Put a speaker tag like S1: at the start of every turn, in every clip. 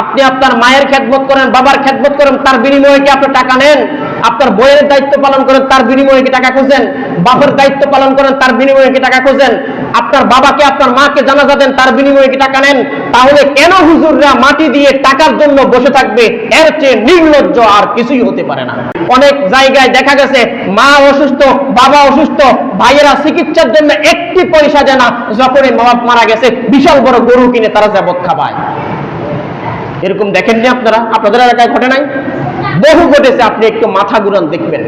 S1: আপনি আপনার মায়ের খেদমত করেন, বাবার খেদমত করেন, তার বিনিময়ে কি আপনি টাকা নেন? আপনার বইয়ের দায়িত্ব পালন করেন, তার বিনিময়ে কি টাকা খোঁজেন? বাপের দায়িত্ব পালন করেন, তার বিনিময়ে কি টাকা খোঁজেন? আপনার বাবাকে, আপনার মাকে জানাজা দেন, তার বিনিময়ে কি টাকা নেন? তাহলে কেন হুজুররা মাটি দিয়ে টাকার জন্য বসে থাকবে? এর চেয়ে নির্লজ্জ আর কিছুই হতে পারে না। অনেক জায়গায় দেখা গেছে, মা অসুস্থ, বাবা অসুস্থ, ভাইয়েরা চিকিৎসার জন্য একটি পয়সা দেয় না। যখনই মা মারা গেছে, বিশাল বড় গরু কিনে তারা যাবত খাবায়। এরকম দেখেননি আপনারা? আপনাদের এলাকায় ঘটে নাই? বহু ঘটেছে, আপনি একটু মাথা ঘুরান, দেখবেন।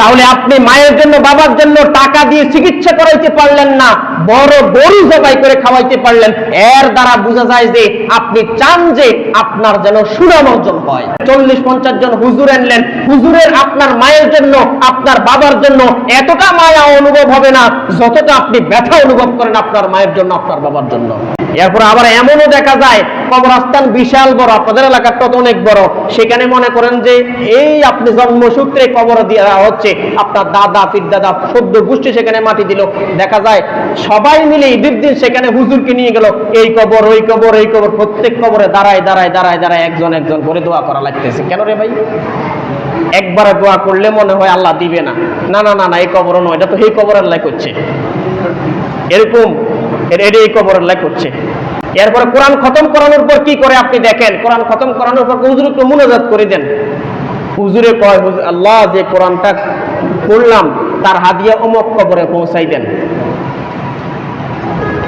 S1: তাহলে আপনি মায়ের জন্য, বাবার জন্য টাকা দিয়ে চিকিৎসা করাইতে পারলেন না, বড় গরু জবাই করে খাওয়াইতে পারলেন। এর দ্বারা বোঝা যায় যে আপনি চান যে আপনার যেন সুনাম অর্জন হয়। চল্লিশ পঞ্চাশ জন হুজুর আনলেন। হুজুরের আপনার মায়ের জন্য, আপনার বাবার জন্য এতটা মায়া অনুভব হবে না, যতটা আপনি ব্যথা অনুভব করেন আপনার মায়ের জন্য, আপনার বাবার জন্য। এরপর আবার এমনও দেখা যায়, কবরস্থান বিশাল বড়, আপনাদের এলাকাটা তো অনেক বড়। সেখানে মনে করেন যে, এই আপনি জন্মসূত্রে কবর দেওয়া হচ্ছে, আপনার দাদা দাদা সদ্য গোষ্ঠী সেখানে মাটি দিল। দেখা যায়, সবাই মিলে ঈদের দিন সেখানে হুজুরকে নিয়ে গেল, এই কবর, ওই কবর, এই কবর, প্রত্যেক কবরে দাঁড়ায় দাঁড়ায় দাঁড়ায় দাঁড়ায় একজন একজন করে দোয়া করা লাগতেছে। কেন রে ভাই? একবারে দোয়া করলে মনে হয় আল্লাহ দিবে না। না না না এই কবর নয়, এটা তো এই কবরের লাই করছে। এরকম এর- এটা এই কবরের লাই করছে। এরপরে কোরআন খতম করানোর পর কি করে আপনি দেখেন? কোরআন খতম করানোর পর হুজুর একটু মুনাজাত করে দেন। হুজুরে কয় আল্লাহ যে কোরআনটা পড়লাম, তার হাদিয়া অমক কবরে পৌঁছাই দেন।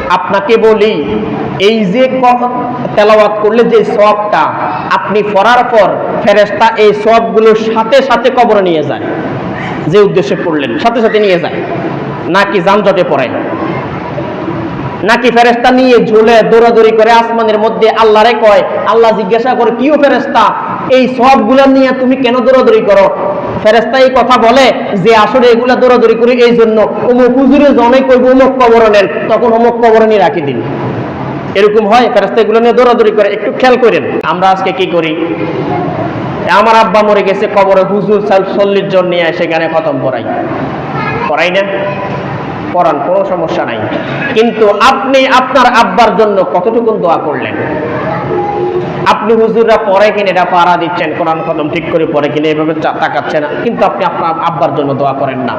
S1: আপনাকে বলি, এই যে তেলাওয়াত করলে যে সবটা আপনি পড়ার পর ফেরেস্তা এই সবগুলোর সাথে সাথে কবরে নিয়ে যায়। যে উদ্দেশ্যে পড়লেন, সাথে সাথে নিয়ে যায়। নাকি যানজটে পড়ায়। নাকি ফেরেস্তা নিয়ে ঝুলে দৌড়াদৌড়ি করে আসমানের মধ্যে আল্লাহরে কয়, আল্লাহ জিজ্ঞাসা করে কিও ফেরেস্তা এই সবগুলা নিয়ে তুমি কেন দৌড়াদৌড়ি করো? ফেরেস্তা এই কথা বলে যে, আসলে এগুলা দৌড়াদৌড়ি করি এই জন্য। অমুক হুজুরে জনে কইব অমুক কবর নেন তখন অমুক কবর নিয়ে রাখি দিন। এরকম হয় ফেরেস্তা এগুলো নিয়ে দৌড়াদৌড়ি করে। একটু খেয়াল করেন, আমরা আজকে কি করি? আমার আব্বা মরে গেছে কবরে, হুজুর চল্লিশ জন নিয়ে সেখানে খতম পড়াই পড়াই না? পড়ান, কোনো সমস্যা নাই। কিন্তু আপনি আপনার আব্বার জন্য কতটুকুন দোয়া করলেন? আপনি হুজুররা পরে কিনে এটা পাড়া দিচ্ছেন, কোরআন কদম ঠিক করে পরে কিনে এভাবে চা- তাকাচ্ছে না কিন্তু আপনি আপনার আব্বার জন্য দোয়া করেন না।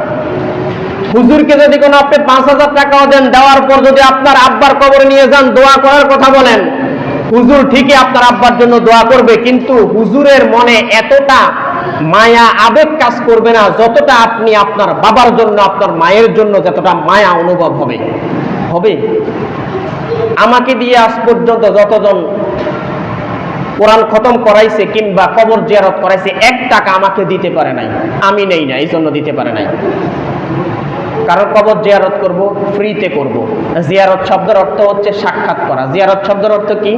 S1: হুজুরকে যদি কোনো আপনি পাঁচ হাজার টাকাও দেন, দেওয়ার পর যদি আপনার আব্বার কবরে নিয়ে যান, দোয়া করার কথা বলেন। হুজুর ঠিকই আপনার আব্বার জন্য দোয়া করবে, কিন্তু হুজুরের মনে এতটা মায়া আবেগ কাজ করবে না, যতটা আপনি আপনার বাবার জন্য, আপনার মায়ের জন্য যতটা মায়া অনুভব হবে। হবে? আমাকে দিয়ে আজ পর্যন্ত যতজন কোরআন খতম করাইছে কিংবা কবর জিয়ারত করাইছে, এক টাকা আমাকে দিতে পারে নাই। আমি নেই না এই জন্য দিতে পারে নাই। কারণ কবর জিয়ারত করব, ফ্রিতে করব। জিয়ারত শব্দের অর্থ হচ্ছে সাক্ষাৎ করা। জিয়ারত শব্দের অর্থ কি?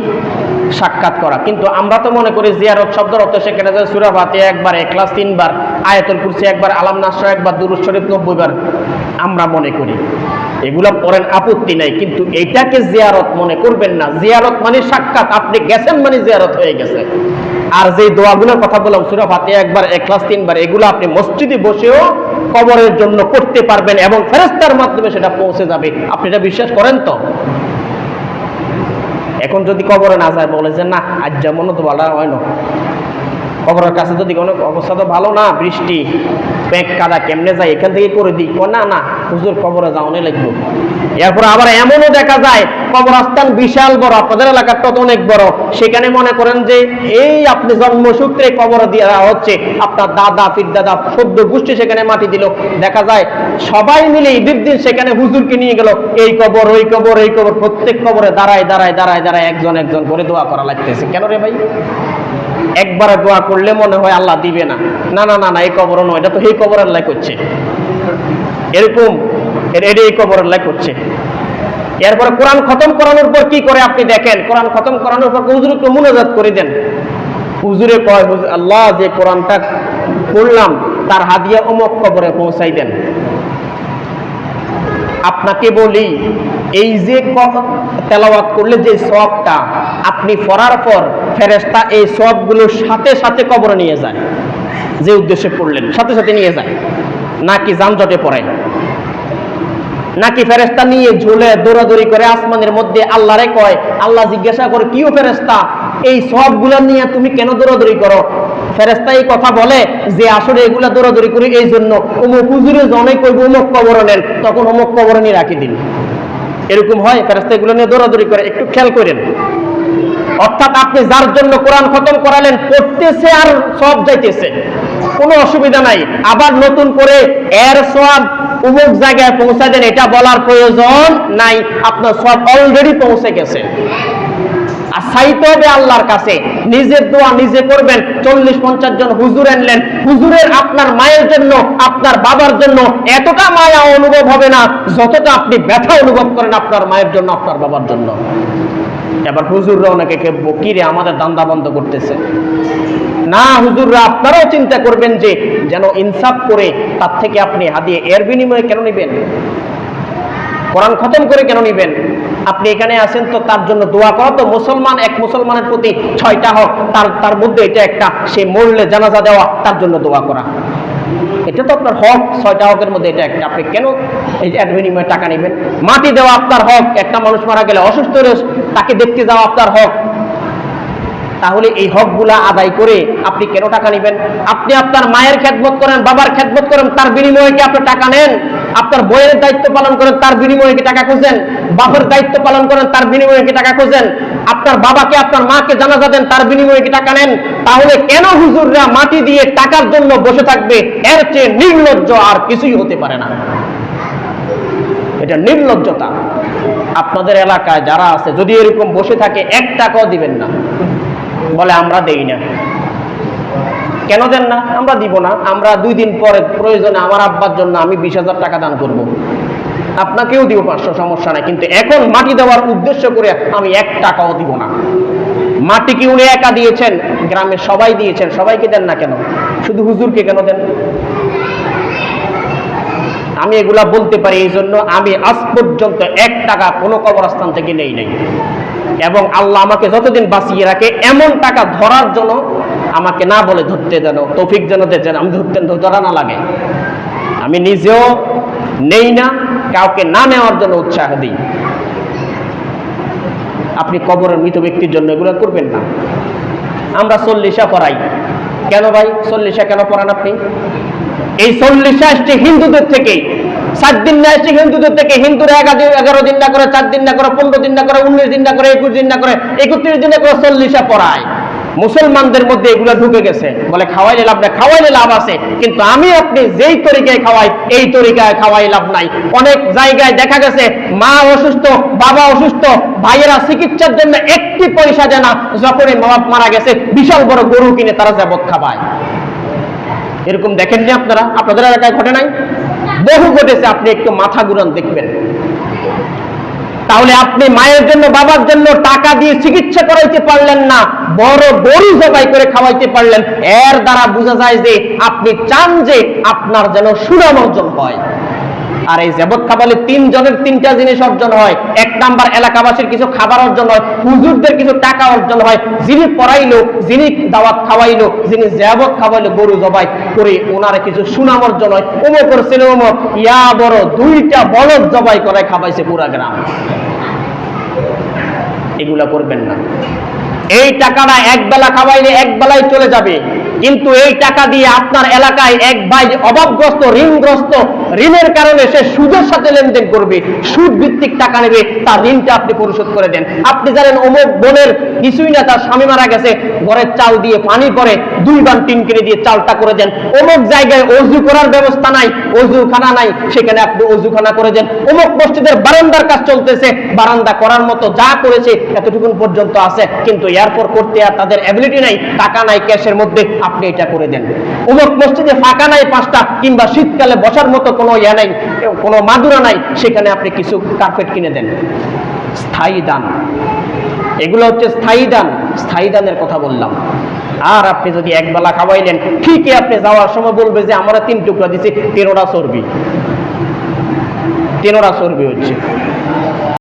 S1: সাক্ষাৎ করা। কিন্তু আমরা তো মনে করি জিয়ারত শব্দের অর্থ সেখানে যে সুরা ফাতে একবার একলাস তিনবার, আয়াতুল কুরসি একবার, আলাম নাসর একবার, দুরুদ শরীফ নব্বই বার আমরা মনে করি। এগুলো পড়েন আপত্তি নাই, কিন্তু এইটাকে জিয়ারত মনে করবেন না। জিয়ারত মানে সাক্ষাৎ। আপনি গেছেন মানে জিয়ারত হয়ে গেছে। আর যে দোয়াগুলোর কথা বললাম, সুরা ফাতে একবার একলাস তিনবার, এগুলো আপনি মসজিদে বসেও কবরের জন্য করতে পারবেন এবং ফেরেস্তার মাধ্যমে সেটা পৌঁছে যাবে। আপনি এটা বিশ্বাস করেন তো? এখন যদি কবরে না যায়, বলে যে না, আজ যেমন তো ভালো হয় না। কবরের কাছে যদি কোনো অবস্থা তো ভালো না, বৃষ্টি প্যাঁক কাদা কেমনে যায়, এখান থেকে করে দিই। না না, হুজুর কবরে যাওয়ানি লাগবে। এরপর আবার এমনও দেখা যায় কবরস্থান বিশাল বড়, আপনাদের এলাকাটা তো অনেক বড়। সেখানে মনে করেন যে এই আপনি জন্মসূত্রে কবর দেওয়া হচ্ছে, আপনার দাদা দাদা সদ্য গোষ্ঠী সেখানে মাটি দিল। দেখা যায় সবাই মিলে ঈদের দিন সেখানে হুজুরকে নিয়ে গেল, এই কবর, ওই কবর, এই কবর, প্রত্যেক কবরে দাঁড়ায় দাঁড়ায় দাঁড়ায় দাঁড়ায় একজন একজন করে দোয়া করা লাগতেছে। কেন রে ভাই? একবারে দোয়া করলে মনে হয় আল্লাহ দিবে না। না না না না, এই কবর নয়, এটা তো এই কবরের লাই করছে। এরকম, এর- এটা এই কবরের লাই করছে। এরপরে কোরআন খতম করানোর পর কি করে আপনি দেখেন? কোরআন খতম করানোর পর হুজুর একটু মুনাজাত করে দেন। হুজুরে কয় আল্লাহ যে কোরআনটা পড়লাম তার হাদিয়া অমক কবরে পৌঁছাই দেন। আপনাকে বলি, এই যে তেলাওয়াত করলে যে সবটা আপনি পড়ার পর ফেরেস্তা এই সবগুলোর সাথে সাথে কবরে নিয়ে যায়। যে উদ্দেশ্যে পড়লেন সাথে সাথে নিয়ে যায়, নাকি যানজটে পড়ায় নাকি ফেরেস্তা নিয়ে ঝুলে দৌড়াদৌড়ি করে আসমানের মধ্যে আল্লাহরে কয়, আল্লাহ জিজ্ঞাসা করে কিও ফেরেস্তা এই সবগুলা নিয়ে তুমি কেন দৌড়াদৌড়ি করো? ফেরেস্তা এই কথা বলে যে, আসলে এগুলা দৌড়াদৌড়ি করি এই জন্য। অমুক হুজুরে জনে কইব অমুক কবর নেন তখন অমুক কবর নিয়ে রাখি দিন। এরকম হয় ফেরেস্তা এগুলো নিয়ে দৌড়াদৌড়ি করে। একটু খেয়াল করেন। অর্থাৎ আপনি যার জন্য কোরআন খতম করালেন পড়তেছে আর সব যাইতেছে। কোনো অসুবিধা নাই। আবার নতুন করে এর সব উমুক জায়গায় পৌঁছা দেন, এটা বলার প্রয়োজন নাই। আপনার সব অলরেডি পৌঁছে গেছে। আর চাইতে হবে আল্লাহর কাছে। নিজের দোয়া নিজে করবেন। চল্লিশ, পঞ্চাশ জন হুজুর আনলেন। হুজুরের আপনার মায়ের জন্য, আপনার বাবার জন্য এতটা মায়া অনুভব হবে না, যতটা আপনি ব্যথা অনুভব করেন আপনার মায়ের জন্য, আপনার বাবার জন্য। এবার হুজুররা অনেকে খেপবো কি আমাদের দান্দা বন্ধ করতেছে? না, হুজুররা আপনারাও চিন্তা করবেন যে যেন ইনসাফ করে তার থেকে আপনি হাদিয়ে এর বিনিময়ে কেন নেবেন? কোরআন খতম করে কেন নিবেন? আপনি এখানে আছেন তো তার জন্য দোয়া করা তো মুসলমান, এক মুসলমানের প্রতি ছয়টা হক, তার তার মধ্যে এটা একটা, সে মরলে জানাজা দেওয়া, তার জন্য দোয়া করা। এটা তো আপনার হক, ছয়টা হকের মধ্যে এটা একটা। আপনি কেন এই বিনিময়ে টাকা নেবেন? মাটি দেওয়া আপনার হক, একটা মানুষ মারা গেলে অসুস্থ তাকে দেখতে যাওয়া আপনার হক। তাহলে এই হকগুলা আদায় করে আপনি কেন টাকা নেবেন? আপনি আপনার মায়ের খেদমত করেন, বাবার খেদমত করেন, তার বিনিময়ে কি আপনি টাকা নেন? আপনার বইয়ের দায়িত্ব পালন করেন, তার বিনিময়ে কি টাকা খোঁজেন? বাপের দায়িত্ব পালন করেন, তার বিনিময়ে কি টাকা খোঁজেন? আপনার বাবাকে, আপনার মাকে জানাজা দেন, তার বিনিময়ে কি টাকা নেন? তাহলে কেন হুজুররা মাটি দিয়ে টাকার জন্য বসে থাকবে? এর চেয়ে নির্লজ্জ আর কিছুই হতে পারে না। এটা নির্লজ্জতা। আপনাদের এলাকায় যারা আছে, যদি এরকম বসে থাকে এক টাকাও দিবেন না। বলে আমরা দেই না। কেন দেন না? আমরা দিব না। আমরা দুই দিন পরে প্রয়োজনে আমার আব্বার জন্য আমি বিশ হাজার টাকা দান করব। আপনাকেও দিব, পাঁচশো, সমস্যা নাই। কিন্তু এখন মাটি দেওয়ার উদ্দেশ্য করে আমি এক টাকাও দিব না। মাটি কি উনি একা দিয়েছেন? গ্রামে সবাই দিয়েছেন। সবাইকে দেন না কেন? শুধু হুজুরকে কেন দেন? আমি এগুলা বলতে পারি এই জন্য আমি আজ পর্যন্ত এক টাকা কোনো কবরস্থান থেকে নেই নাই। এবং আল্লাহ আমাকে যতদিন বাঁচিয়ে রাখে, এমন টাকা ধরার জন্য আমাকে না বলে ধরতে যেন, তৌফিক যেন দেন আমি ধরতে, ধরা না লাগে। আমি নিজেও নেই না, কাউকে না নেওয়ার জন্য উৎসাহ দিই। আপনি কবরের মৃত ব্যক্তির জন্য এগুলো করবেন না। আমরা চল্লিশা পড়াই। কেন ভাই? চল্লিশা কেন পড়ান আপনি? এই চল্লিশা হিন্দুদের থেকে। সাত দিন না আসছে হিন্দুদের থেকে, হিন্দুরা এগারো দিন না করে, চার দিন না করে, পনেরো দিন না করে, উনিশ দিন না করে, একুশ দিন না করে, একত্রিশ দিন না করে, চল্লিশা পড়ায়। মুসলমানদের মধ্যে এগুলো ঢুকে গেছে। বলে খাওয়াইলে লাভ নাই, খাওয়াইলে লাভ আছে। কিন্তু আমি আপনি যেই তরিকায় খাওয়াই, এই তরিকায় খাওয়াই লাভ নাই। অনেক জায়গায় দেখা গেছে, মা অসুস্থ, বাবা অসুস্থ, ভাইয়েরা চিকিৎসার জন্য একটি পয়সা দেয় না। যখনই মা বাপ মারা গেছে, বিশাল বড় গরু কিনে তারা যাবত খাবায়। এরকম দেখেননি আপনারা? আপনাদের এলাকায় ঘটে নাই? বহু ঘটেছে, আপনি একটু মাথা ঘুরান, দেখবেন। তাহলে আপনি মায়ের জন্য, বাবার জন্য টাকা দিয়ে চিকিৎসা করাইতে পারলেন না, বড় গরু জবাই করে খাওয়াইতে পারলেন। এর দ্বারা বোঝা যায় যে, আপনি চান যে আপনার যেন সুনাম অর্জন হয়। আর এই জেবত খাবালে তিন জনের তিনটা জিনিস অর্জন হয়। এক নাম্বার এলাকাবাসীর কিছু খাবার অর্জন হয়, হুজুরদের কিছু টাকা অর্জন হয়। যিনি পড়াইলো, যিনি দাওয়াত খাওয়াইলো, যিনি জেবত খাওয়াইলো গরু জবাই করে ওনার কিছু সুনাম অর্জন হয়। অমুকর ছিল অমুক ইয়া বড় দুইটা বলদ জবাই করে খাবাইছে পুরা গ্রাম। এগুলা করবেন না। এই টাকাটা এক বেলা খাওয়াইলে এক বেলায় চলে যাবে। কিন্তু এই টাকা দিয়ে আপনার এলাকায় এক ভাই অভাবগ্রস্ত, ঋণগ্রস্ত, ঋণের কারণে সে সুদের সাথে লেনদেন করবে, সুদ ভিত্তিক টাকা নেবে, তার ঋণটা আপনি পরিশোধ করে দেন। আপনি জানেন, অমুক বোনের কিছুই না, তার স্বামী মারা গেছে, ঘরের চাল দিয়ে পানি করে দুই বান টিন কিনে দিয়ে চালটা করে দেন। অমুক জায়গায় অজু করার ব্যবস্থা নাই, অজুখানা নাই, সেখানে আপনি অজুখানা করে দেন। অমুক মসজিদের বারান্দার কাজ চলতেছে, বারান্দা করার মতো যা করেছে, এতটুকুন পর্যন্ত আছে। কিন্তু এরপর করতে আর তাদের অ্যাবিলিটি নাই, টাকা নাই ক্যাশের মধ্যে আপনি এটা করে দেন। অমুক মসজিদে ফাঁকা নাই পাঁচটা, কিংবা শীতকালে বসার মতো কোনো ইয়া নাই, কোনো মাদুরা নাই, সেখানে আপনি কিছু কার্পেট কিনে দেন। স্থায়ী দান। এগুলো হচ্ছে স্থায়ী দান। স্থায়ী দানের কথা বললাম। আর আপনি যদি একবেলা খাওয়াইলেন ঠিকই আপনি যাওয়ার সময় বলবে যে, আমরা তিন টুকরা দিছি, তেরোটা চর্বি। তেরোটা চর্বি হচ্ছে।